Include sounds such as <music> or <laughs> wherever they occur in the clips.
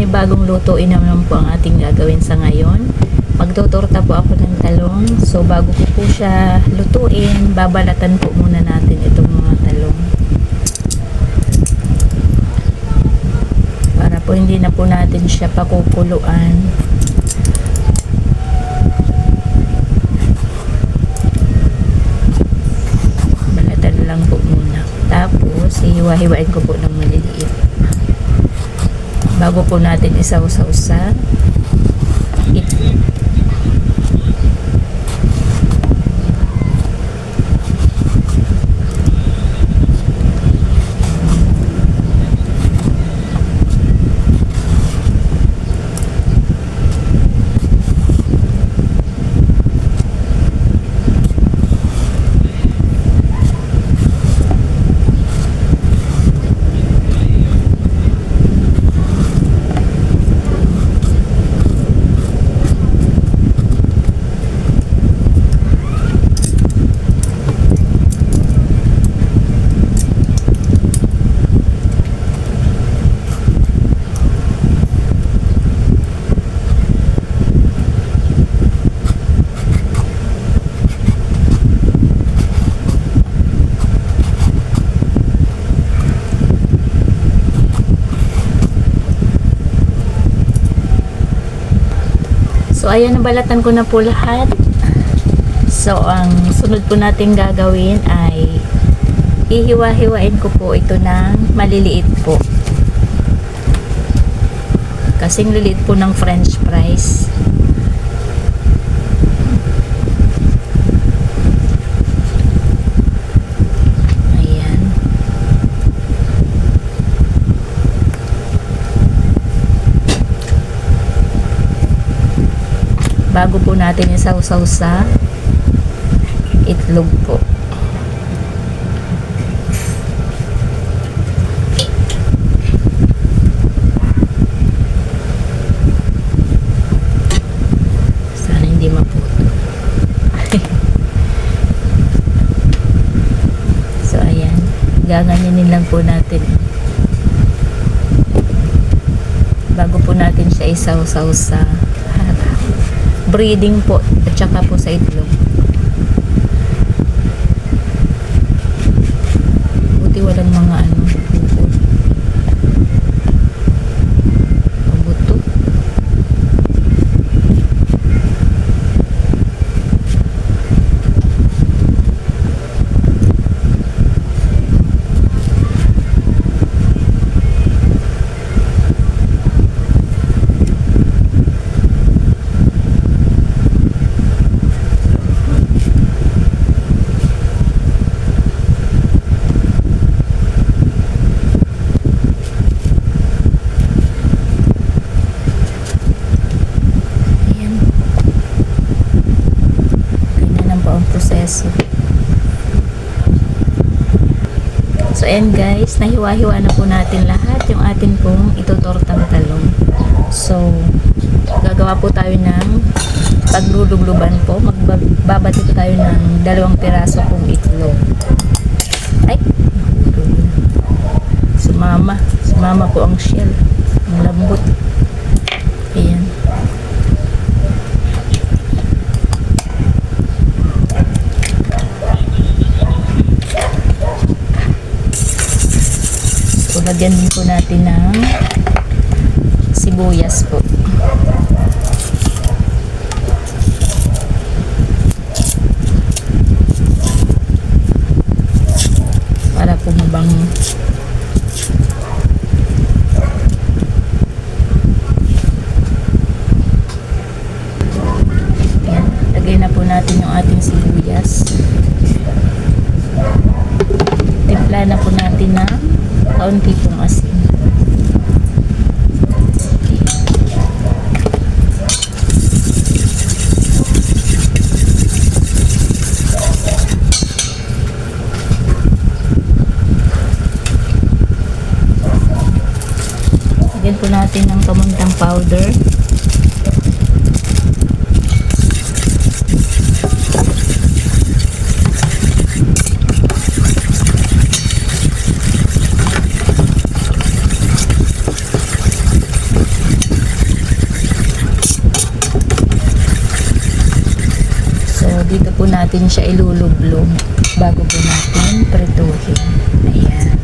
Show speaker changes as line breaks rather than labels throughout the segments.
panibagong lutuin naman po ang ating gagawin sa ngayon. Magtutorta po ako ng talong. So bago ko po siya lutuin, babalatan po muna natin itong mga talong. Para po hindi na po natin siya pakukuluan. Balatan lang po muna. Tapos, hiwa-hiwain ko po ng maliliit. Bago po natin isaw-saw So, ayan, nabalatan ko na po lahat. So, ang sunod po natin gagawin ay hihiwa-hiwain ko po ito ng maliliit po. Kasing liliit po ng french fries. Ayan. bago po natin isaw-saw sa itlog po. Sana hindi maputo. <laughs> so, ayan. Gaganyanin lang po natin. Bago po natin siya isaw-saw sa breeding po at saka po sa itlog. Buti walang mga ano, bukod. Mabuto. Ayan. Ganyan lang po ang proseso. So, ayan guys, nahiwa-hiwa na po natin lahat yung atin pong itutortang talong. So, gagawa po tayo ng paglulugluban po. Magbabati tayo ng dalawang piraso pong itlog. Ay. Sumama. Sumama po ang shell. Ang lambot. Ayan. So, lagyan din po natin ng sibuyas po. Para po mabango. Ayan. Lagay na po natin yung ating sibuyas. Timpla na po natin ng kaunti pong asin. Lagyan po natin ng kamuntang powder. Natin siya ilulublog bago po natin prituhin. Ayan.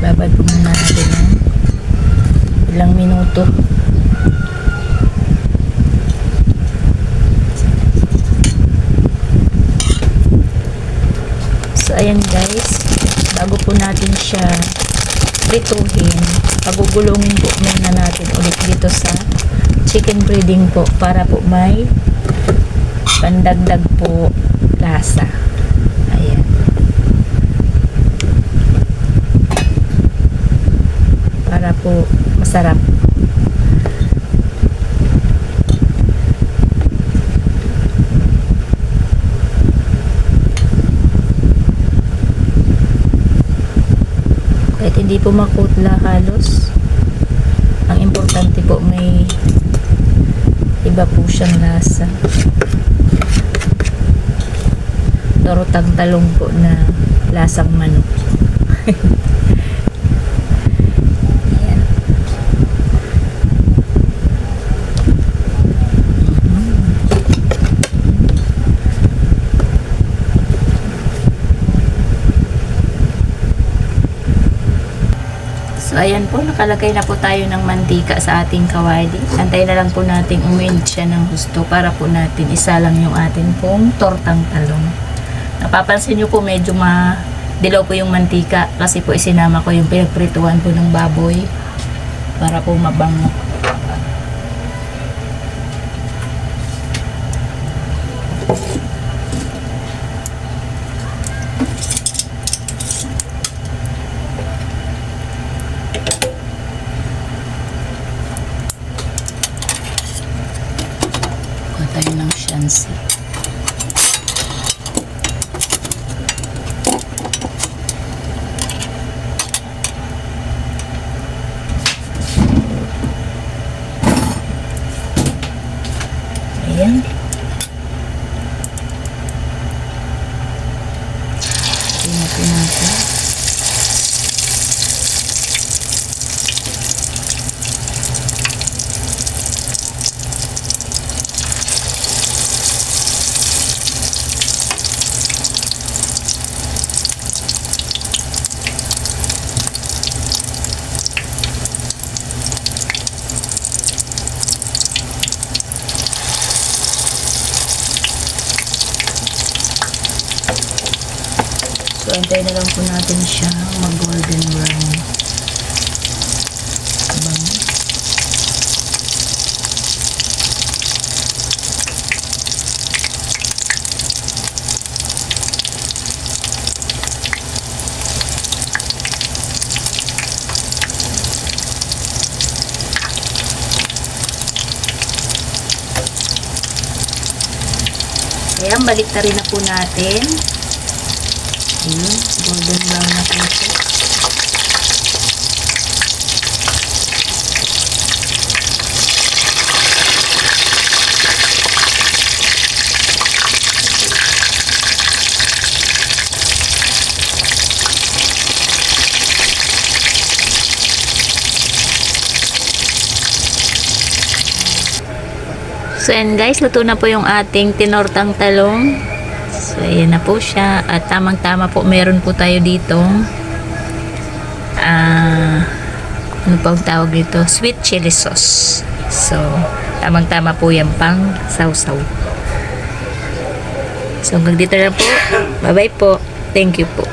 Babad po muna natin ng minuto. So, ayan guys. Bago po natin siya prituhin, pagugulungin po muna natin ulit dito sa chicken breading po para po may pandagdag po lasa. Ayan. para po masarap. Kahit hindi po makutla halos, ang importante po may iba po siyang lasa. Dorotang talong po na lasang manok. <laughs> Ayan po, nakalagay na po tayo ng mantika sa ating kawali. Antay na lang po nating umind siya ng gusto para po natin isalang yung atin pong tortang talong. Napapansin nyo po medyo ma dilaw po yung mantika kasi po isinama ko yung pinagprituhan po ng baboy para po mabango. Kuha tayo ng shansi. Ayan. Tingnan po natin. So, antay na lang po natin siya mag-golden brown. Bango. Ayan, balik na rin na po natin. Ayan, golden brown na po siya. So, ayan guys, luto na po yung ating tinortang talong. So, ayan na po siya. At tamang-tama po, meron po tayo dito. Ah, ano pa ang tawag dito? Sweet chili sauce. So, tamang-tama po yan pang sausaw. So, hanggang dito na po. Bye-bye po. Thank you po.